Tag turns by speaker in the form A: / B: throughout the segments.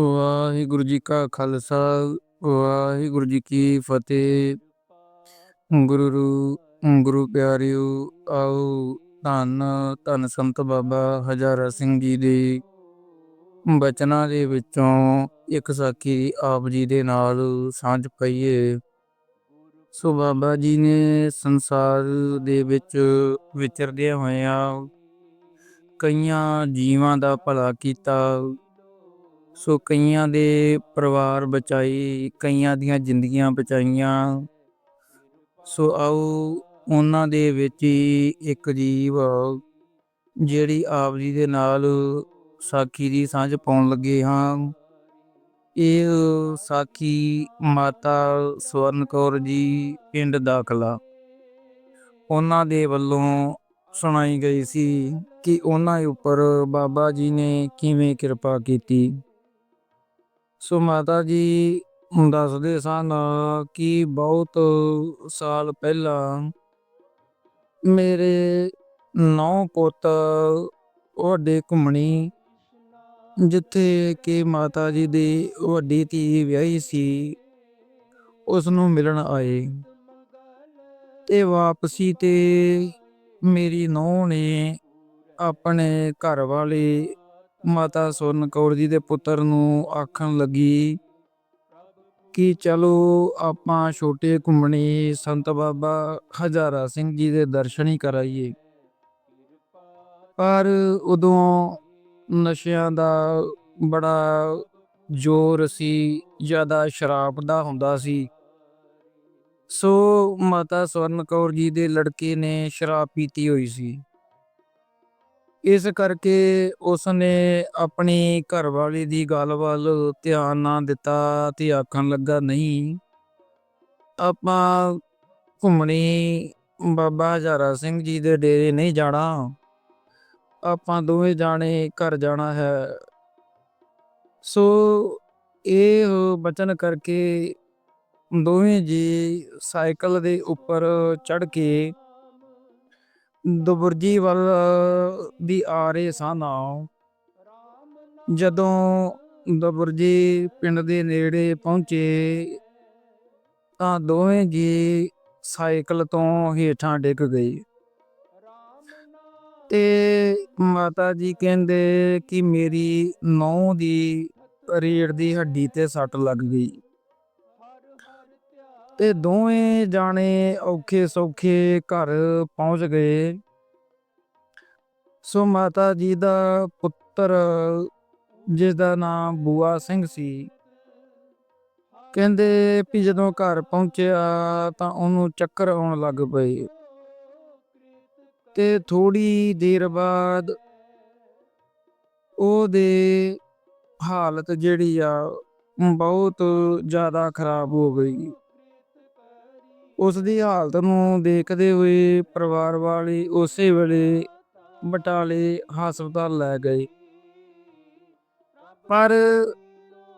A: ਵਾਹਿਗੁਰੂ ਜੀ ਕਾ ਖਾਲਸਾ, ਵਾਹਿਗੁਰੂ ਜੀ ਕੀ ਫਤਿਹ। ਗੁਰੂ ਗੁਰੂ ਪਿਆਰਿਓ, ਆਓ ਧੰਨ ਧੰਨ ਸੰਤ ਬਾਬਾ ਹਜ਼ਾਰਾ ਸਿੰਘ ਜੀ ਦੇ ਬਚਨਾਂ ਦੇ ਵਿੱਚੋਂ ਇੱਕ ਸਾਖੀ ਆਪ ਜੀ ਦੇ ਨਾਲ ਸਾਂਝ ਪਈਏ। ਸੋ ਬਾਬਾ ਜੀ ਨੇ ਸੰਸਾਰ ਦੇ ਵਿੱਚ ਵਿਚਰਦਿਆਂ ਹੋਇਆਂ ਕਈਆਂ ਜੀਵਾਂ ਦਾ ਭਲਾ ਕੀਤਾ। ਸੋ ਕਈਆਂ ਦੇ ਪਰਿਵਾਰ ਬਚਾਈ, ਕਈਆਂ ਦੀਆਂ ਜ਼ਿੰਦਗੀਆਂ ਬਚਾਈਆਂ। ਸੋ ਆਓ ਉਹਨਾਂ ਦੇ ਵਿੱਚ ਹੀ ਇੱਕ ਜੀਵ ਜਿਹੜੀ ਆਪ ਜੀ ਦੇ ਨਾਲ ਸਾਖੀ ਦੀ ਸਾਂਝ ਪਾਉਣ ਲੱਗੇ ਹਾਂ। ਇਹ ਸਾਖੀ ਮਾਤਾ ਸਵਰਨ ਕੌਰ ਜੀ ਪਿੰਡ ਦਾਖਲਾ। ਉਹਨਾਂ ਦੇ ਵੱਲੋਂ ਸੁਣਾਈ ਗਈ ਸੀ ਕਿ ਉਹਨਾਂ ਉੱਪਰ ਬਾਬਾ ਜੀ ਨੇ ਕਿਵੇਂ ਕਿਰਪਾ ਕੀਤੀ। ਸੋ ਮਾਤਾ ਜੀ, ਦੱਸਦੇ ਸਨ ਕਿ ਬਹੁਤ ਸਾਲ ਪਹਿਲਾਂ ਮੇਰੇ ਨੌ ਪੁੱਤ ਵੱਡੇ ਘੁੰਮਣੀ, ਜਿੱਥੇ ਕਿ ਮਾਤਾ ਜੀ ਦੀ ਵੱਡੀ ਧੀ ਵਿਆਹੀ ਸੀ ਉਸ ਨੂੰ ਮਿਲਣ ਆਏ। ਤੇ ਵਾਪਸੀ ਤੇ ਮੇਰੀ ਨੂੰਹ ਨੇ ਆਪਣੇ ਘਰ ਵਾਲੇ ਮਾਤਾ ਸੋਨ ਕੌਰ ਜੀ ਦੇ ਪੁੱਤਰ ਨੂੰ ਆਖਣ ਲੱਗੀ ਕਿ ਚਲੋ ਆਪਾਂ ਛੋਟੇ ਘੁੰਮਣੇ ਸੰਤ ਬਾਬਾ ਹਜ਼ਾਰਾ ਸਿੰਘ ਜੀ ਦੇ ਦਰਸ਼ਨ ਹੀ ਕਰਾਈਏ। ਪਰ ਉਦੋਂ ਨਸ਼ਿਆਂ ਦਾ ਬੜਾ ਜ਼ੋਰ ਸੀ, ਜ਼ਿਆਦਾ ਸ਼ਰਾਬ ਦਾ ਹੁੰਦਾ ਸੀ। ਸੋ ਮਾਤਾ ਸਵਰਨ ਕੌਰ ਜੀ ਦੇ ਲੜਕੇ ਨੇ ਸ਼ਰਾਬ ਪੀਤੀ ਹੋਈ ਸੀ। ਇਸ ਕਰਕੇ ਉਸਨੇ ਆਪਣੀ ਘਰਵਾਲੀ ਦੀ ਗੱਲ ਵੱਲ ਧਿਆਨ ਨਾ ਦਿੱਤਾ ਤੇ ਆਖਣ ਲੱਗਾ, ਨਹੀਂ, ਆਪਾਂ ਘੁੰਮਣੀ ਬਾਬਾ ਹਜ਼ਾਰਾ ਸਿੰਘ ਜੀ ਦੇ ਡੇਰੇ ਨਹੀਂ ਜਾਣਾ। ਆਪਾਂ ਦੋਵੇਂ ਜਾਣੇ ਘਰ ਜਾਣਾ ਹੈ। ਸੋ ਇਹ ਬਚਨ ਕਰਕੇ ਦੋਵੇਂ ਜੀ ਸਾਈਕਲ ਦੇ ਉੱਪਰ ਚੜ ਕੇ ਦੁਬਰਜੀ ਵੱਲ ਦੀ ਆ ਰਹੇ ਸਨ ਜਦੋਂ ਦੁਬਰਜੀ ਪਿੰਡ ਦੇ ਨੇੜੇ ਪਹੁੰਚੇ, ਤਾਂ ਦੋਵੇਂ ਜੀ ਸਾਈਕਲ ਤੋਂ ਹੇਠਾਂ ਡਿੱਗ ਗਏ। ਤੇ ਮਾਤਾ ਜੀ ਕਹਿੰਦੇ ਕਿ ਮੇਰੀ ਨੌਂ ਦੀ ਰੀੜ ਦੀ ਹੱਡੀ ਤੇ ਸੱਟ ਲੱਗ ਗਈ। ਤੇ ਦੋਵੇਂ ਜਾਣੇ ਔਖੇ ਸੌਖੇ ਘਰ ਪਹੁੰਚ ਗਏ। ਸੋ ਮਾਤਾ ਜੀ ਦਾ ਪੁੱਤਰ, ਜਿਸ ਦਾ ਨਾਮ ਬੂਆ ਸਿੰਘ ਸੀ, ਕਹਿੰਦੇ ਵੀ ਜਦੋਂ ਘਰ ਪਹੁੰਚਿਆ ਤਾਂ ਉਹਨੂੰ ਚੱਕਰ ਆਉਣ ਲੱਗ ਪਏ। ਤੇ ਥੋੜੀ ਦੇਰ ਬਾਅਦ ਉਹਦੇ ਹਾਲਤ ਜਿਹੜੀ ਆ ਬਹੁਤ ਜ਼ਿਆਦਾ ਖਰਾਬ ਹੋ ਗਈ। ਉਸ ਦੀ ਹਾਲਤ ਨੂੰ ਦੇਖਦੇ ਹੋਏ ਪਰਿਵਾਰ ਵਾਲੇ ਉਸੇ ਵੇਲੇ ਬਟਾਲੇ ਹਸਪਤਾਲ ਲੈ ਗਏ। ਪਰ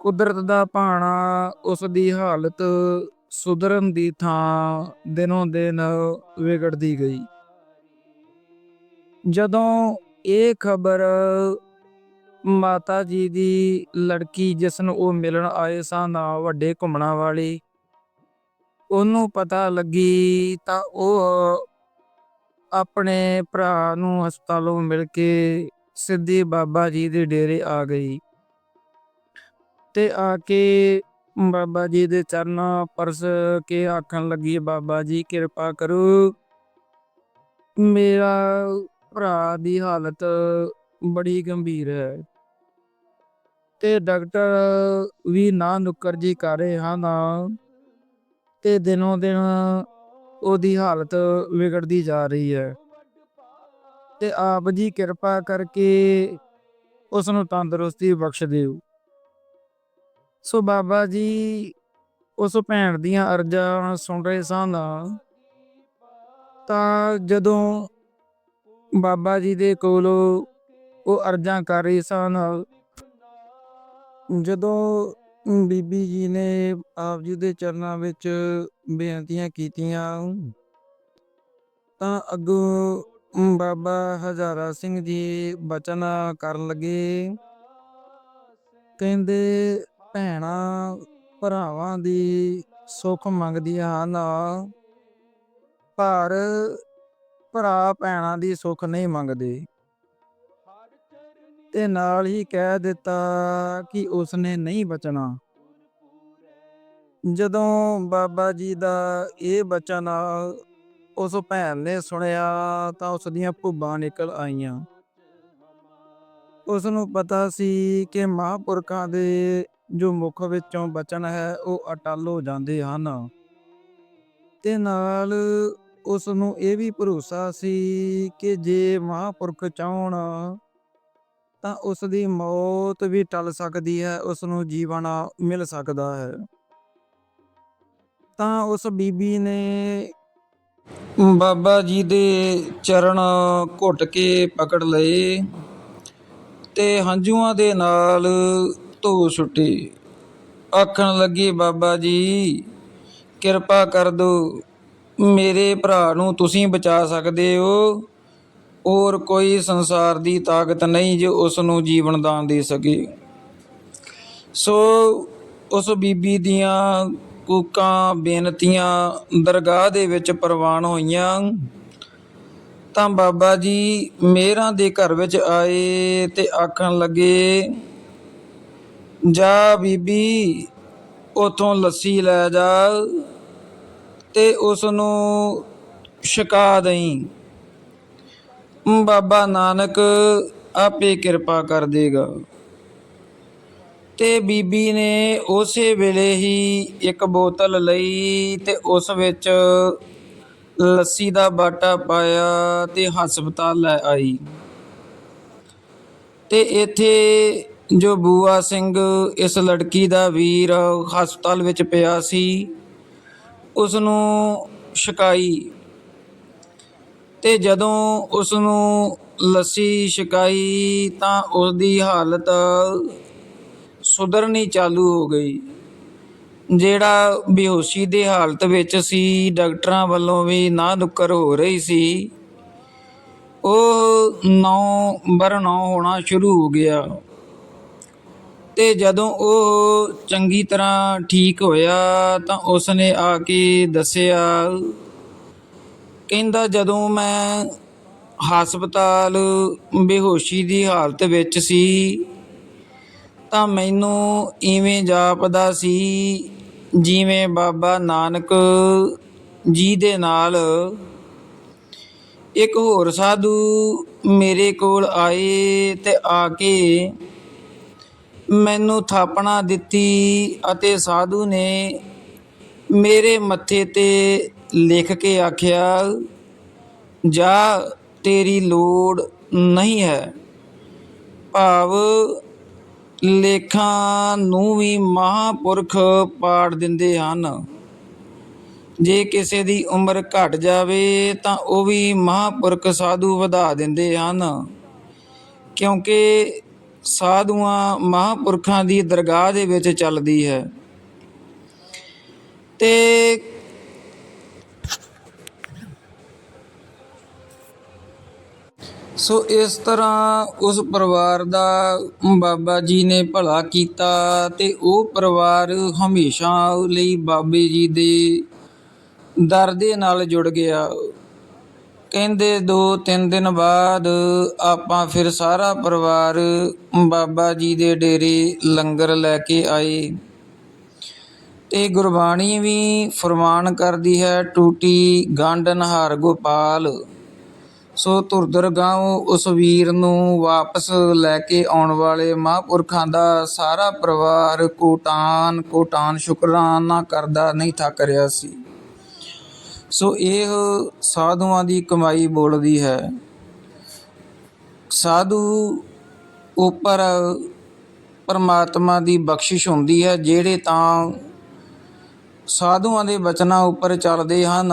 A: ਕੁਦਰਤ ਦਾ ਭਾਣਾ ਉਸ ਦੀ ਹਾਲਤ ਸੁਧਰਨ ਦੀ ਥਾਂ ਦਿਨੋਂ ਦਿਨ ਵਿਗੜਦੀ ਗਈ। ਜਦੋਂ ਇਹ ਖਬਰ ਮਾਤਾ ਜੀ ਦੀ ਲੜਕੀ ਜਿਸ ਨੂੰ ਉਹ ਮਿਲਣ ਆਏ ਸਨ ਵੱਡੇ ਘੁੰਮਣਾ ਵਾਲੀ ਉਹਨੂੰ ਪਤਾ ਲੱਗੀ ਤਾਂ ਉਹ ਆਪਣੇ ਭਰਾ ਨੂੰ ਹਸਪਤਾਲੋਂ ਮਿਲ ਕੇ ਸਿੱਧੀ ਬਾਬਾ ਜੀ ਦੇ ਡੇਰੇ ਆ ਗਈ। ਤੇ ਆ ਕੇ ਬਾਬਾ ਜੀ ਦੇ ਚਰਨਾਂ ਪਰਸ ਕੇ ਆਖਣ ਲੱਗੀ, ਬਾਬਾ ਜੀ, ਕਿਰਪਾ ਕਰੋ। ਮੇਰਾ ਭਰਾ ਦੀ ਹਾਲਤ ਬੜੀ ਗੰਭੀਰ ਹੈ। ਤੇ ਡਾਕਟਰ ਵੀ ਨਾ ਨੁੱਕਰ ਜੀ ਕਰ ਰਹੇ ਹਨ ਤੇ ਦਿਨੋਂ ਦਿਨ ਉਹਦੀ ਹਾਲਤ ਵਿਗੜਦੀ ਜਾ ਰਹੀ ਹੈ। ਤੇ ਆਪ ਜੀ ਕਿਰਪਾ ਕਰਕੇ ਉਸ ਨੂੰ ਤੰਦਰੁਸਤੀ ਬਖਸ਼ ਦਿਓ। ਸੋ ਬਾਬਾ ਜੀ, ਉਸ ਭੈਣ ਦੀਆਂ ਅਰਜ਼ਾਂ ਸੁਣ ਰਹੇ ਸਨ ਤਾਂ ਜਦੋਂ ਬਾਬਾ ਜੀ ਦੇ ਕੋਲ ਉਹ ਅਰਜ਼ਾਂ ਕਰ ਰਹੀ ਸਨ ਜਦੋਂ ਬੀਬੀ ਜੀ ਨੇ ਆਪ ਜੀ ਦੇ ਚਰਨਾਂ ਵਿੱਚ ਬੇਨਤੀਆਂ ਕੀਤੀਆਂ। ਤਾਂ ਅੱਗੋਂ ਬਾਬਾ ਹਜ਼ਾਰਾ ਸਿੰਘ ਜੀ ਬਚਨ ਕਰਨ ਲੱਗੇ। ਕਹਿੰਦੇ, ਭੈਣਾਂ, ਭਰਾਵਾਂ ਦੀ ਸੁੱਖ ਮੰਗਦੀਆਂ ਹਨ। ਪਰ ਭਰਾ ਭੈਣਾਂ ਦੀ ਸੁੱਖ ਨਹੀਂ ਮੰਗਦੇ। ਤੇ ਨਾਲ ਹੀ ਕਹਿ ਦਿੱਤਾ ਕਿ ਉਸਨੇ ਨਹੀਂ ਬਚਣਾ। ਜਦੋਂ ਬਾਬਾ ਜੀ ਦਾ ਇਹ ਬਚਨ ਉਸ ਭੈਣ ਨੇ ਸੁਣਿਆ ਤਾਂ ਉਸ ਦੀਆਂ ਭੁੱਬਾਂ ਨਿਕਲ ਆਈਆਂ। ਉਸ ਨੂੰ ਪਤਾ ਸੀ ਕਿ ਮਹਾਂਪੁਰਖਾਂ ਦੇ ਜੋ ਮੁਖ ਵਿੱਚੋਂ ਬਚਨ ਹੈ ਉਹ ਅਟਲ ਹੋ ਜਾਂਦੇ ਹਨ। ਤੇ ਨਾਲ ਉਸ ਨੂੰ ਇਹ ਵੀ ਭਰੋਸਾ ਸੀ ਕਿ ਜੇ ਮਹਾਂਪੁਰਖ ਚਾਹਣ ਤਾਂ ਉਸ ਦੀ ਮੌਤ ਵੀ ਟਲ ਸਕਦੀ ਹੈ ਉਸ ਨੂੰ ਜੀਵਨ ਮਿਲ ਸਕਦਾ ਹੈ। ਤਾਂ ਉਸ ਬੀਬੀ ਨੇ ਬਾਬਾ ਜੀ ਦੇ ਚਰਨ ਘੁੱਟ ਕੇ ਪਕੜ ਲਏ ਤੇ ਹੰਝੂਆਂ ਦੇ ਨਾਲ ਧੋ ਸੁੱਟੀ। ਆਖਣ ਲੱਗੀ, ਬਾਬਾ ਜੀ, ਕਿਰਪਾ ਕਰ ਦੋ। ਮੇਰੇ ਭਰਾ ਨੂੰ ਤੁਸੀਂ ਬਚਾ ਸਕਦੇ ਹੋ। ਔਰ ਕੋਈ ਸੰਸਾਰ ਦੀ ਤਾਕਤ ਨਹੀਂ ਜੋ ਉਸ ਨੂੰ ਜੀਵਨ ਦਾਨ ਦੇ ਸਕੇ। ਸੋ ਉਸ ਬੀਬੀ ਦੀਆਂ ਕੂਕਾਂ, ਬੇਨਤੀਆਂ ਦਰਗਾਹ ਦੇ ਵਿੱਚ ਪ੍ਰਵਾਨ ਹੋਈਆਂ। ਤਾਂ ਬਾਬਾ ਜੀ ਮੇਰਾਂ ਦੇ ਘਰ ਵਿੱਚ ਆਏ ਤੇ ਆਖਣ ਲੱਗੇ, ਜਾ ਬੀਬੀ, ਉਥੋਂ ਲੱਸੀ ਲੈ ਜਾ ਤੇ ਉਸ ਨੂੰ ਛਕਾ ਦਈ। ਬਾਬਾ ਨਾਨਕ ਆਪੇ ਕਿਰਪਾ ਕਰ ਦੇਗਾ। ਤੇ ਬੀਬੀ ਨੇ ਉਸੇ ਵੇਲੇ ਹੀ ਇੱਕ ਬੋਤਲ ਲਈ ਤੇ ਉਸ ਵਿੱਚ ਲੱਸੀ ਦਾ ਬਾਟਾ ਪਾਇਆ ਤੇ ਹਸਪਤਾਲ ਲੈ ਆਈ। ਤੇ ਇੱਥੇ ਜੋ ਬੂਆ ਸਿੰਘ, ਇਸ ਲੜਕੀ ਦਾ ਵੀਰ ਹਸਪਤਾਲ ਵਿੱਚ ਪਿਆ ਸੀ ਉਸ ਨੂੰ ਸ਼ਿਕਾਈ ਤੇ ਜਦੋਂ ਉਸ ਨੂੰ ਲੱਸੀ ਛਕਾਈ ਤਾਂ ਉਸ ਦੀ ਹਾਲਤ ਸੁਧਰਨੀ ਚਾਲੂ ਹੋ ਗਈ, ਜਿਹੜਾ ਬੇਹੋਸ਼ੀ ਦੇ ਹਾਲਤ ਵਿੱਚ ਸੀ, ਡਾਕਟਰਾਂ ਵੱਲੋਂ ਵੀ ਨਾ ਨੁੱਕਰ ਹੋ ਰਹੀ ਸੀ, ਉਹ ਨੌ ਬਰ ਨੌ ਹੋਣਾ ਸ਼ੁਰੂ ਹੋ ਗਿਆ। ਤੇ ਜਦੋਂ ਉਹ ਚੰਗੀ ਤਰ੍ਹਾਂ ਠੀਕ ਹੋਇਆ ਤਾਂ ਉਸ ਨੇ ਆ ਕੇ ਦੱਸਿਆ ਕਹਿੰਦਾ ਜਦੋਂ ਮੈਂ ਹਸਪਤਾਲ ਬੇਹੋਸ਼ੀ ਦੀ ਹਾਲਤ ਵਿੱਚ ਸੀ, ਤਾਂ ਮੈਨੂੰ ਇਵੇਂ ਜਾਪਦਾ ਸੀ ਜਿਵੇਂ ਬਾਬਾ ਨਾਨਕ ਜੀ ਦੇ ਨਾਲ ਇੱਕ ਹੋਰ ਸਾਧੂ ਮੇਰੇ ਕੋਲ ਆਏ ਤੇ ਆ ਕੇ ਮੈਨੂੰ ਥਾਪਣਾ ਦਿੱਤੀ ਅਤੇ ਸਾਧੂ ਨੇ ਮੇਰੇ ਮੱਥੇ ਤੇ ਲਿਖ ਕੇ ਆਖਿਆ, ਜਾ, ਤੇਰੀ ਲੋੜ ਨਹੀਂ ਹੈ। ਭਾਵ ਲੇਖਾਂ ਨੂੰ ਵੀ ਮਹਾਪੁਰਖ ਪਾੜ ਦਿੰਦੇ ਹਨ। ਜੇ ਕਿਸੇ ਦੀ ਉਮਰ ਘਟ ਜਾਵੇ, ਤਾਂ ਉਹ ਵੀ ਮਹਾਪੁਰਖ ਸਾਧੂ ਵਧਾ ਦਿੰਦੇ ਹਨ। ਕਿਉਂਕਿ ਸਾਧੂਆਂ ਮਹਾਪੁਰਖਾਂ ਦੀ ਦਰਗਾਹ ਦੇ ਵਿੱਚ ਚੱਲਦੀ ਹੈ। ਤੇ ਸੋ ਇਸ ਤਰ੍ਹਾਂ ਉਸ ਪਰਿਵਾਰ ਦਾ ਬਾਬਾ ਜੀ ਨੇ ਭਲਾ ਕੀਤਾ ਤੇ ਉਹ ਪਰਿਵਾਰ ਹਮੇਸ਼ਾ ਲਈ ਬਾਬੇ ਜੀ ਦੇ ਦਰ ਦੇ ਨਾਲ ਜੁੜ ਗਿਆ। ਕਹਿੰਦੇ ਦੋ ਤਿੰਨ ਦਿਨ ਬਾਅਦ ਆਪਾਂ ਫਿਰ ਸਾਰਾ ਪਰਿਵਾਰ ਬਾਬਾ ਜੀ ਦੇ ਡੇਰੇ ਲੰਗਰ ਲੈ ਕੇ ਆਏ। ਤੇ ਗੁਰਬਾਣੀ ਵੀ ਫਰਮਾਨ ਕਰਦੀ ਹੈ, ਟੂਟੀ ਗਾਂਡਨ ਹਾਰ ਗੋਪਾਲ। ਸੋ ਧੁਰਦਰ ਗਾਉ ਉਸ ਵੀਰ ਨੂੰ ਵਾਪਸ ਲੈ ਕੇ ਆਉਣ ਵਾਲੇ ਮਹਾਂਪੁਰਖਾਂ ਦਾ ਸਾਰਾ ਪਰਿਵਾਰ ਕੋਟਾਨ ਕੋਟਾਨ ਸ਼ੁਕਰਾਨਾ ਕਰਦਾ ਨਹੀਂ ਥੱਕ ਰਿਹਾ ਸੀ। ਸੋ ਇਹ ਸਾਧੂਆਂ ਦੀ ਕਮਾਈ ਬੋਲਦੀ ਹੈ। ਸਾਧੂ ਉੱਪਰ ਪਰਮਾਤਮਾ ਦੀ ਬਖਸ਼ਿਸ਼ ਹੁੰਦੀ ਹੈ, ਜਿਹੜੇ ਤਾਂ ਸਾਧੂਆਂ ਦੇ ਬਚਨਾਂ ਉੱਪਰ ਚੱਲਦੇ ਹਨ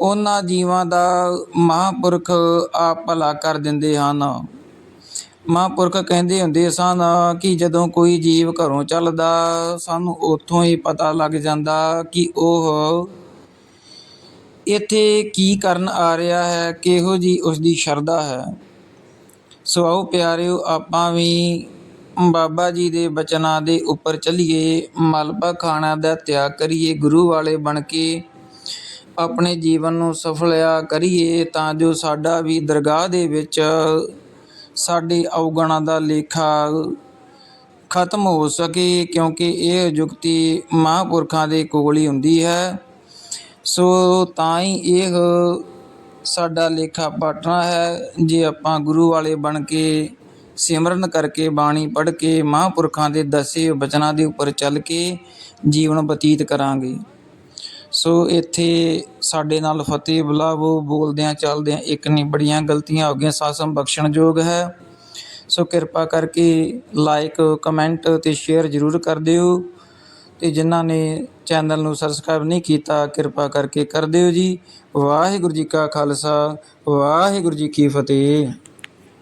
A: ਉਹਨਾਂ ਜੀਵਾਂ ਦਾ ਮਹਾਂਪੁਰਖ ਆਪ ਭਲਾ ਕਰ ਦਿੰਦੇ ਹਨ। ਮਹਾਂਪੁਰਖ ਕਹਿੰਦੇ ਹੁੰਦੇ ਸਨ ਕਿ ਜਦੋਂ ਕੋਈ ਜੀਵ ਘਰੋਂ ਚੱਲਦਾ, ਸਾਨੂੰ ਉੱਥੋਂ ਹੀ ਪਤਾ ਲੱਗ ਜਾਂਦਾ ਕਿ ਉਹ ਇੱਥੇ ਕੀ ਕਰਨ ਆ ਰਿਹਾ ਹੈ, ਕਿਹੋ ਜੀ ਉਸ ਦੀ ਸ਼ਰਧਾ ਹੈ। ਸੋ ਆਓ ਪਿਆਰਿਓ, ਆਪਾਂ ਵੀ
B: ਬਾਬਾ ਜੀ ਦੇ ਬਚਨਾਂ ਦੇ ਉੱਪਰ ਚੱਲੀਏ, ਮਲਬਾ ਖਾਣਾ ਦਾ ਤਿਆਗ ਕਰੀਏ, ਗੁਰੂ ਵਾਲੇ ਬਣ ਕੇ ਆਪਣੇ ਜੀਵਨ ਨੂੰ ਸਫਲਿਆ ਕਰੀਏ ਤਾਂ ਜੋ ਸਾਡਾ ਵੀ ਦਰਗਾਹ ਦੇ ਵਿੱਚ ਸਾਡੀ ਔਗਣਾਂ ਦਾ ਲੇਖਾ ਖਤਮ ਹੋ ਸਕੇ, ਕਿਉਂਕਿ ਇਹ ਜੁਗਤੀ ਮਹਾਂਪੁਰਖਾਂ ਦੇ ਕੋਲ ਹੀ ਹੁੰਦੀ ਹੈ। ਸੋ ਤਾਂ ਹੀ ਇਹ ਸਾਡਾ ਲੇਖਾ ਪਾਟਣਾ ਹੈ। ਜੇ ਆਪਾਂ ਗੁਰੂ ਵਾਲੇ ਬਣ ਕੇ, ਸਿਮਰਨ ਕਰਕੇ, ਬਾਣੀ ਪੜ੍ਹ ਕੇ ਮਹਾਂਪੁਰਖਾਂ ਦੇ ਦੱਸੇ ਬਚਨਾਂ ਦੇ ਉੱਪਰ ਚੱਲ ਕੇ ਜੀਵਨ ਬਤੀਤ ਕਰਾਂਗੇ। ਸੋ ਇੱਥੇ ਸਾਡੇ ਨਾਲ ਫਤਿਹ ਬੁਲਾਵੋ, ਬੋਲਦਿਆਂ, ਚੱਲਦਿਆਂ ਇੱਕ ਨਹੀਂ ਬੜੀਆਂ ਗਲਤੀਆਂ ਹੋ ਗਈਆਂ, ਸਾਸਮ ਬਖਸ਼ਣਯੋਗ ਹੈ। ਸੋ ਕਿਰਪਾ ਕਰਕੇ ਲਾਈਕ ਕਮੈਂਟ ਤੇ ਸ਼ੇਅਰ ਜ਼ਰੂਰ ਕਰ ਦਿਓ ਤੇ ਜਿਨ੍ਹਾਂ ਨੇ ਚੈਨਲ ਨੂੰ ਸਬਸਕ੍ਰਾਈਬ ਨਹੀਂ ਕੀਤਾ, ਕਿਰਪਾ ਕਰਕੇ ਕਰ ਦਿਓ ਜੀ। ਵਾਹਿਗੁਰੂ ਜੀ ਕਾ ਖਾਲਸਾ, ਵਾਹਿਗੁਰੂ ਜੀ ਕੀ ਫਤਿਹ।